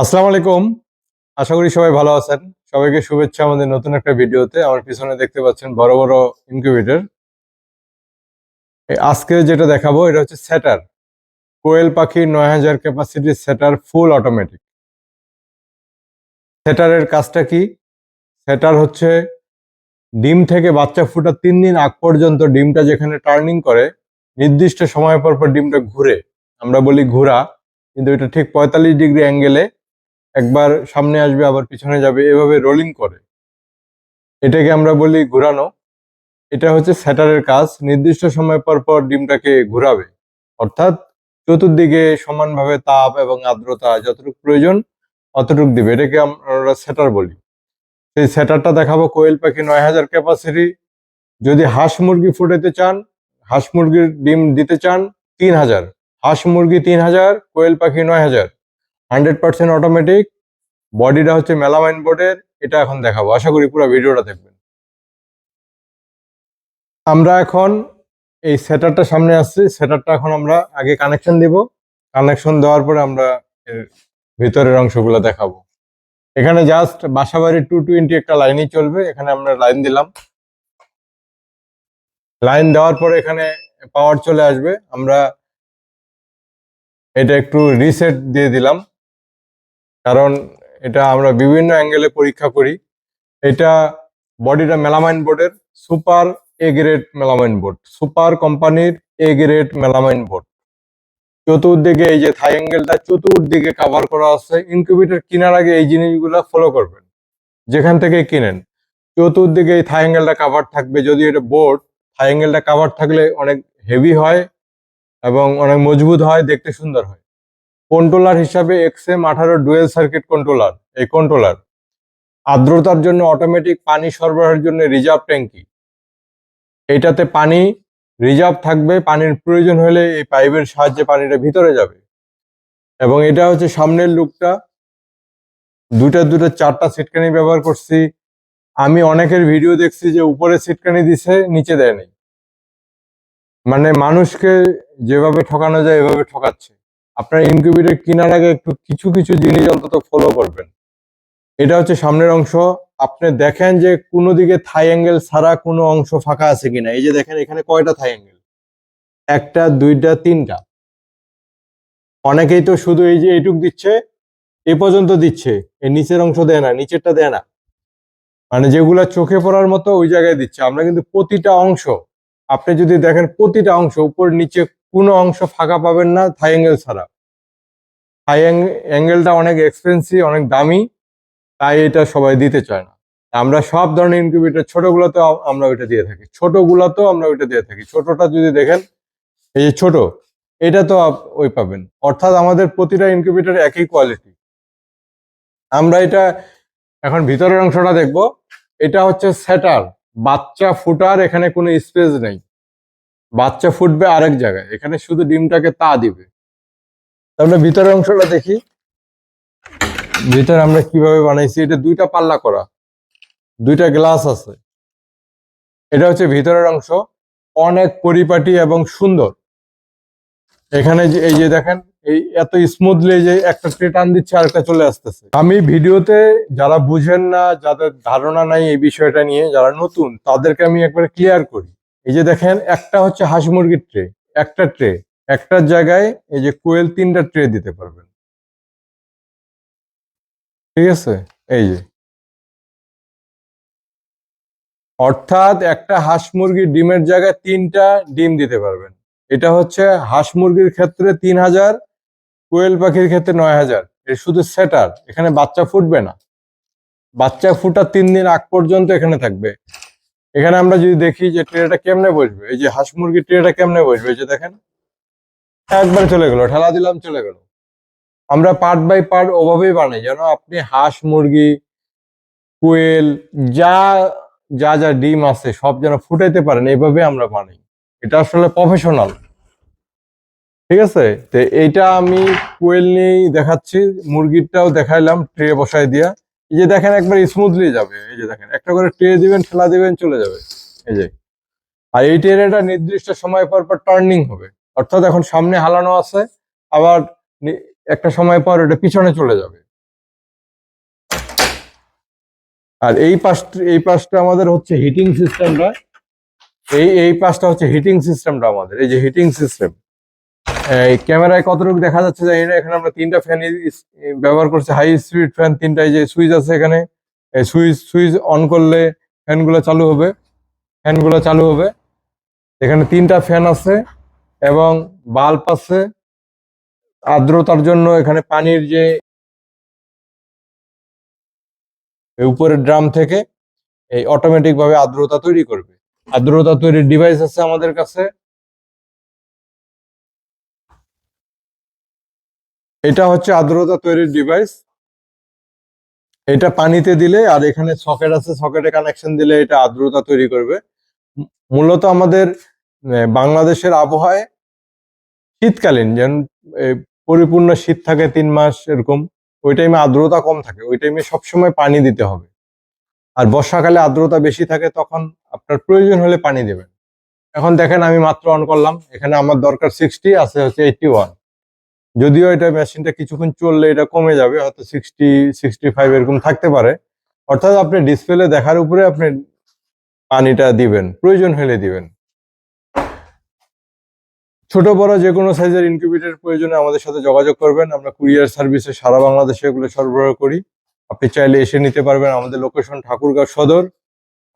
আসসালামু আলাইকুম আশা করি সবাই ভালো আছেন। সবাইকে শুভেচ্ছা আমাদের নতুন একটা ভিডিওতে। আমার পিছনে দেখতে পাচ্ছেন বড় বড় ইনকিউবেটর আজকে যেটা দেখাবো, এটা হচ্ছে সেটার কোয়েল পাখি নয় হাজার ক্যাপাসিটির সেটার ফুল অটোমেটিক সেটারের কাজটা কি? সেটার হচ্ছে ডিম থেকে বাচ্চা ফুটার তিন দিন আগ পর্যন্ত ডিমটা যেখানে টার্নিং করে, নির্দিষ্ট সময় পর পর ডিমটা ঘুরে। আমরা বলি ঘোরা, কিন্তু এটা ঠিক পঁয়তাল্লিশ ডিগ্রি অ্যাঙ্গেলে একবার সামনে আসবে, আবার পিছনে যাবে, এভাবে রোলিং করে। এটাকে আমরা বলি ঘুরানো। এটা হচ্ছে স্যাটারের কাজ। নির্দিষ্ট সময় পর পর ডিমটাকে ঘোরাবে। অর্থাৎ চতুর্দিকে সমানভাবে তাপ এবং আর্দ্রতা যতটুকু প্রয়োজন, অতটুকু দিবে। এটাকে আমরা স্যাটার বলি। সেই স্যাটারটা দেখাবো কোয়েল পাখি নয় হাজার ক্যাপাসিটি যদি হাঁস মুরগি ফুটাতে চান, হাঁস মুরগির ডিম দিতে চান, তিন হাজার। হাঁস মুরগি তিন হাজার, কোয়েল পাখি নয় হাজার। হান্ড্রেড পার্সেন্ট অটোমেটিক বডিটা হচ্ছে মেলামাইন বোর্ডের এটা এখন দেখাবো। আশা করি পুরো ভিডিওটা দেখবেন। আমরা এখন এই সেটারটা সামনে আসছি। সেটারটা এখন আমরা আগে কানেকশন দিব। কানেকশন দেওয়ার পরে আমরা এর ভিতরের অংশগুলো দেখাবো। এখানে জাস্ট বাসাবাড়ির টু টোয়েন্টি একটা লাইনই চলবে। এখানে আমরা লাইন দিলাম। লাইন দেওয়ার পরে এখানে পাওয়ার চলে আসবে। আমরা এটা একটু রিসেট দিয়ে দিলাম। কারণ এটা আমরা বিভিন্ন অ্যাঙ্গেলে পরীক্ষা করি। এটা বডিটা মেলামাইন বোর্ডের super A grade melamine board super কোম্পানির এ গ্রেড মেলামাইন বোর্ড চতুর্দিকে এই যে থাই অ্যাঙ্গেলটা চতুর্দিকে কাভার করা আছে ইনকিউবেটর কেনার আগে এই জিনিসগুলো ফলো করবেন, যেখান থেকে কিনেন। চতুর্দিকে এই থাই অ্যাঙ্গেলটা কাভার থাকবে, যদি এটা বোর্ড থাই অ্যাঙ্গেলটা কাভার থাকলে অনেক হেভি হয় এবং অনেক মজবুত হয়, দেখতে সুন্দর হয়। কন্ট্রোলার হিসাবে এক্সএম আঠারো ডুয়েল সার্কিট কন্ট্রোলার এই কন্ট্রোলার আর্দ্রতার জন্য অটোমেটিক পানি সরবরাহের জন্য রিজার্ভ ট্যাঙ্কি এটাতে পানি রিজার্ভ থাকবে, পানির প্রয়োজন হলে এই পাইপের সাহায্যে পানিটা ভিতরে যাবে। এবং এটা হচ্ছে সামনের লুকটা দুটা দুটো চারটা সিটকানি ব্যবহার করছি। আমি অনেকের ভিডিও দেখছি যে উপরে সিটকানি দিছে, নিচে দেয়নি। মানে মানুষকে যেভাবে ঠকানো যায়, এভাবে ঠকাচ্ছে। আপনার ইনকিউবেটর কেনার আগে একটু কিছু কিছু জিনিস অন্তত ফলো করবেন। এটা হচ্ছে সামনের অংশ। আপনি দেখেন যে কোনো দিকে থাই অ্যাঙ্গেল ছাড়া কোনো অংশ ফাঁকা আছে কিনা। এই যে দেখেন, এখানে কয়টা থাই অ্যাঙ্গেল একটা, দুইটা, তিনটা। অনেকেই তো শুধু এই যে এইটুক দিচ্ছে, এ পর্যন্ত দিচ্ছে। এই নিচের অংশ দেয় না, নিচেরটা দেয় না। মানে যেগুলা চোখে পড়ার মতো ওই জায়গায় দিচ্ছে। আমরা কিন্তু প্রতিটা অংশ, আপনি যদি দেখেন প্রতিটা অংশ, উপর, নিচে কোনো অংশ ফাঁকা পাবেন না থাই অ্যাঙ্গেল ছাড়া। থাই অ্যাঙ্গেলটা অনেক এক্সপেন্সিভ অনেক দামি, তাই এটা সবাই দিতে চায় না। আমরা সব ধরনের ইনকিউবেটর ছোটগুলোতেও আমরা ওইটা দিয়ে থাকি। ছোটগুলোতেও আমরা ওইটা দিয়ে থাকি। ছোটটা যদি দেখেন, এই যে ছোট, এটা তো ওই পাবেন। অর্থাৎ আমাদের প্রতিটা ইনকিউবেটর একই কোয়ালিটি আমরা এটা, এখন ভিতরের অংশটা দেখব। এটা হচ্ছে সেটার বাচ্চা ফুটার, এখানে কোনো স্পেস নেই। বাচ্চা ফুটবে আরেক জায়গায়। এখানে শুধু ডিমটাকে তা দিবে। তা আমরা ভিতরের অংশটা দেখি। ভিতরে আমরা কীভাবে বানাইছি, এটা দুইটা পাল্লা করা। দুইটা গ্লাস আছে। এটা হচ্ছে ভিতরের অংশ। অনেক পরিপাটি এবং সুন্দর। এখানে যে এই যে দেখেন, এই এত স্মুথলি যে একটা ট্রে টান দিচ্ছে আর একটা চলে আসতেছে। আমি ভিডিওতে যারা বুঝেন না, যাদের ধারণা নাই এই বিষয়টা নিয়ে, যারা নতুন, তাদেরকে আমি একবার ক্লিয়ার করি। এই যে দেখেন, একটা হচ্ছে হাঁস মুরগির ট্রে একটা ট্রে একটার জায়গায় এই যে কোয়েল তিনটা ট্রে দিতে পারবেন। ঠিক আছে? এই যে। অর্থাৎ একটা হাঁস মুরগির ডিমের জায়গায় তিনটা ডিম দিতে পারবেন। এটা হচ্ছে হাঁস মুরগির ক্ষেত্রে তিন হাজার, কোয়েল পাখির ক্ষেত্রে নয় হাজার। এর শুধু সেটার এখানে বাচ্চা ফুটবে না। বাচ্চা ফুটার তিন দিন আগ পর্যন্ত এখানে থাকবে। এখানে আমরা যদি দেখি যে ট্রেটা কেমনে বসবে, এই যে হাঁস মুরগির ট্রেটা কেমনে বসবে যে দেখেন, একবার চলে গেল, ঠেলা দিলাম, চলে গেল। আমরা পার্ট বাই পার্ট ওভাবেই বানাই, যেন আপনি হাঁস, মুরগি, কোয়েল, যা যা যা ডিম আছে, সব যেন ফুটাইতে পারেন, এইভাবে আমরা বানাই। এটা আসলে প্রফেশনাল ঠিক আছে? তো এইটা আমি কোয়েল নিয়েই দেখাচ্ছি, মুরগিরটাও দেখাইলাম, ট্রে বসাই দিয়া। এই যে দেখেন একবার স্মুথলি যাবে, এই যে দেখেন, একটা করে ট্রে দিবেন, ঠেলা দিবেন, চলে যাবে, এই যে। আর এই ট্রেটা নির্দিষ্ট সময় পর পর টার্নিং হবে, অর্থাৎ এখন সামনে হালানো আছে, আবার একটা সময় পর এটা পিছনে চলে যাবে। আর এই পাশ, এই পাশটা আমাদের হচ্ছে হিটিং সিস্টেমটা এই এই পাশটা হচ্ছে হিটিং সিস্টেমটা আমাদের, এই যে হিটিং সিস্টেম এই ক্যামেরায় কতটুকু দেখা যাচ্ছে জানি না। এখানে আমরা তিনটা ফ্যান ব্যবহার করছি। হাই স্পিড ফ্যান তিনটা এই যে সুইচ আছে এখানে। এই সুইচ সুইচ অন করলে ফ্যানগুলো চালু হবে। ফ্যানগুলো চালু হবে। এখানে তিনটা ফ্যান আছে এবং বাল্ব আছে। আর্দ্রতার জন্য এখানে পানির যে উপরের ড্রাম থেকে এই অটোমেটিক ভাবে আর্দ্রতা তৈরি করবে। আর্দ্রতা তৈরির ডিভাইস আছে আমাদের কাছে। এটা হচ্ছে আর্দ্রতা তৈরির ডিভাইস এটা পানিতে দিলে আর এখানে সকেট আছে সকেটে কানেকশন দিলে এটা আর্দ্রতা তৈরি করবে। মূলত আমাদের বাংলাদেশের আবহাওয়ায় শীতকালীন, যেন পরিপূর্ণ শীত থাকে তিন মাস এরকম, ওই টাইমে আর্দ্রতা কম থাকে, ওই টাইমে সবসময় পানি দিতে হবে। আর বর্ষাকালে আর্দ্রতা বেশি থাকে, তখন আপনার প্রয়োজন হলে পানি দেবেন। এখন দেখেন আমি মাত্র অন করলাম, এখানে আমার দরকার সিক্সটি আছে হচ্ছে এইটটি ওয়ান যদিও এটা মেশিনটা কিছুক্ষণ চললে এটা কমে যাবে, হয়তো সিক্সটি সিক্সটি ফাইভ এরকম থাকতে পারে। অর্থাৎ আপনি ডিসপ্লে দেখার উপরে আপনি পানিটা দিবেন, প্রয়োজন হলে দিবেন। ছোট বড় যে কোনো সাইজের ইনকিউবেটর প্রয়োজনে আমাদের সাথে যোগাযোগ করবেন। আমরা কুরিয়ার সার্ভিসে সারা বাংলাদেশে এগুলো সরবরাহ করি। আপনি চাইলে এসে নিতে পারবেন আমাদের লোকেশন ঠাকুরগাঁও সদর।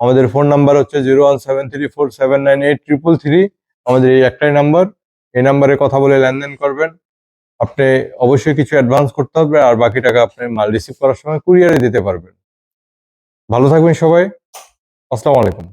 আমাদের ফোন নাম্বার হচ্ছে zero one seven three four seven nine eight triple three আমাদের এই একটাই নাম্বার এই নাম্বারে কথা বলে লেনদেন করবেন। আপনি অবশ্যই কিছু অ্যাডভান্স করতে হবে আর বাকি টাকা আপনি মাল রিসিভ করার সময় কুরিয়ারে দিতে পারবেন। ভালো থাকবেন সবাই। আসসালামু আলাইকুম।